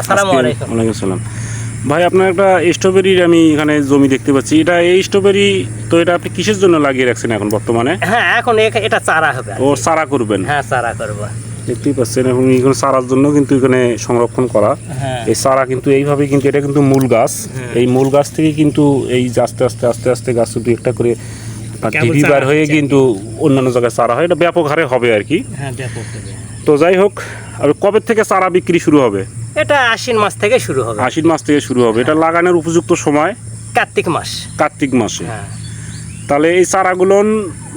আসসালামু আলাইকুম। ওয়ালাইকুম আসসালাম। ভাই আপনার একটা স্ট্রবেরির আমি এখানে জমি দেখতে পাচ্ছি। এটা এই স্ট্রবেরি তো এটা আপনি কিসের জন্য লাগিয়ে রাখছেন এখন বর্তমানে? হ্যাঁ এখন এটা চারা হবে ও চারা করবেন? হ্যাঁ চারা করব। দেখতেই পাচ্ছেন এবং এখানে চারার জন্য কিন্তু এখানে সংরক্ষণ করা। হ্যাঁ। এই চারা কিন্তু এইভাবে কিন্তু এটা কিন্তু মূল গাছ। এই মূল গাছ থেকে কিন্তু এই আস্তে আস্তে আস্তে আস্তে গাছ দু একটা করে টিভি বার হয়ে কিন্তু অন্যান্য জায়গায় চারা হয়। এটা ব্যাপক হারে হবে আর কি। হ্যাঁ ব্যাপক হবে। তো যাই হোক আর কবে থেকে চারা বিক্রি শুরু হবে? এটা আশ্বিন মাস থেকে শুরু হবে। আশ্বিন মাস থেকে শুরু হবে। এটা লাগানোর উপযুক্ত সময়? কার্তিক মাস। কার্তিক মাসে। হ্যাঁ। তাহলে এই চারাগুলো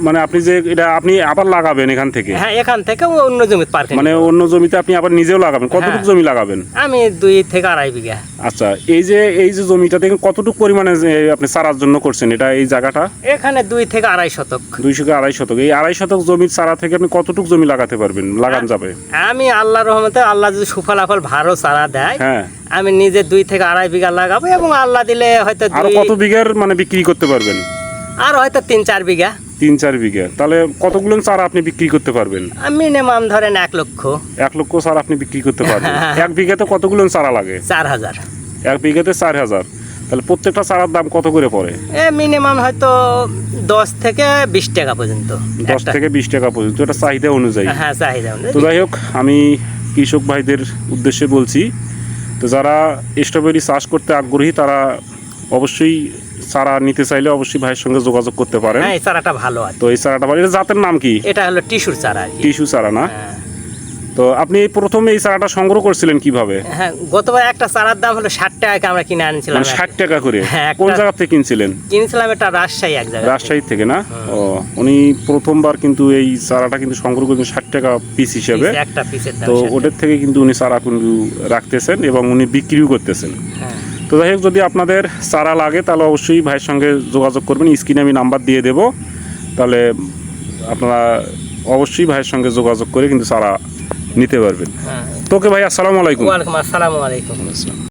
মানে আপনি যে এটা আপনি আবার লাগাবেন এখান থেকে? হ্যাঁ এখান থেকে অন্য জমি পার্ক মানে অন্য জমিতে আপনি আবার নিজেও লাগাবেন? কতটুকু হ্যাঁ। জমি লাগাবেন? আমি দুই থেকে আড়াই বিঘা। আচ্ছা এই যে এই যে জমিটা থেকে কতটুকু পরিমাণে আপনি চারার জন্য করছেন এটা এই জায়গাটা? এখানে দুই থেকে আড়াই শতক। দুইশো থেকে আড়াই শতক। এই আড়াই শতক জমির চারা থেকে আপনি কতটুকু জমি লাগাতে পারবেন? লাগান যাবে। আমি আল্লাহর রহমতে আল্লাহ যদি সুফলাফল ভালো চারা দেয় হ্যাঁ। আমি নিজে দুই থেকে আড়াই বিঘা লাগাবো এবং আল্লাহ দিলে হয়তো আরও দুই কত বিঘার মানে বিক্রি করতে পারবেন? আর হয়তো তিন চার বিঘা। তিন চার বিঘা। তাহলে কতগুলো চারা আপনি বিক্রি করতে পারবেন? মিনিমাম ধরেন এক লক্ষ। এক লক্ষ চারা আপনি বিক্রি করতে পারবেন। এক বিঘাতে কতগুলো চারা লাগে? চার হাজার। এক বিঘাতে চার হাজার। তাহলে প্রত্যেকটা চারার দাম কত করে পড়ে? এ মিনিমাম হয়তো দশ থেকে বিশ টাকা পর্যন্ত। দশ থেকে বিশ টাকা পর্যন্ত। এটা চাহিদা অনুযায়ী। হ্যাঁ চাহিদা তো যাই হোক আমি কৃষক ভাইদের উদ্দেশ্যে বলছি তো যারা স্ট্রবেরি চাষ করতে আগ্রহী তারা অবশ্যই চারা নিতে চাইলে অবশ্যই ভাইয়ের সঙ্গে যোগাযোগ করতে পারেন। হ্যাঁ এই চারাটা ভালো আছে। তো এই চারাটা ভালো। এটা জাতের নাম কি? এটা হলো টিস্যুর চারা টিস্যু চারা না? হ্যাঁ। তো আপনি এই প্রথমে এই চারাটা সংগ্রহ করছিলেন কীভাবে? হ্যাঁ গতবার একটা চারার দাম হলো ষাট টাকা আমরা কিনে আনছিলাম মানে ষাট টাকা করে? হ্যাঁ, কোন জায়গা থেকে কিনছিলেন? কিনেছিলাম এটা রাজশাহী এক জায়গায় রাজশাহী থেকে। না? ও উনি প্রথমবার কিন্তু এই চারাটা কিন্তু সংগ্রহ করেছেন ষাট টাকা পিস হিসেবে। একটা পিসের দাম তো 60 ওটার থেকে কিন্তু উনি চারা কিন্তু রাখতেছেন এবং উনি বিক্রিও করতেছেন। হ্যাঁ। তো যাই হোক যদি আপনাদের চারা লাগে তাহলে অবশ্যই ভাইয়ের সঙ্গে যোগাযোগ করবেন। স্ক্রিনে আমি নাম্বার দিয়ে দেব। তাহলে আপনারা অবশ্যই ভাইয়ের সঙ্গে যোগাযোগ করে কিন্তু চারা নিতে পারবেন। তো তোকে ভাই আসসালামু আলাইকুম। আসসালামু আলাইকুম আসসালাম।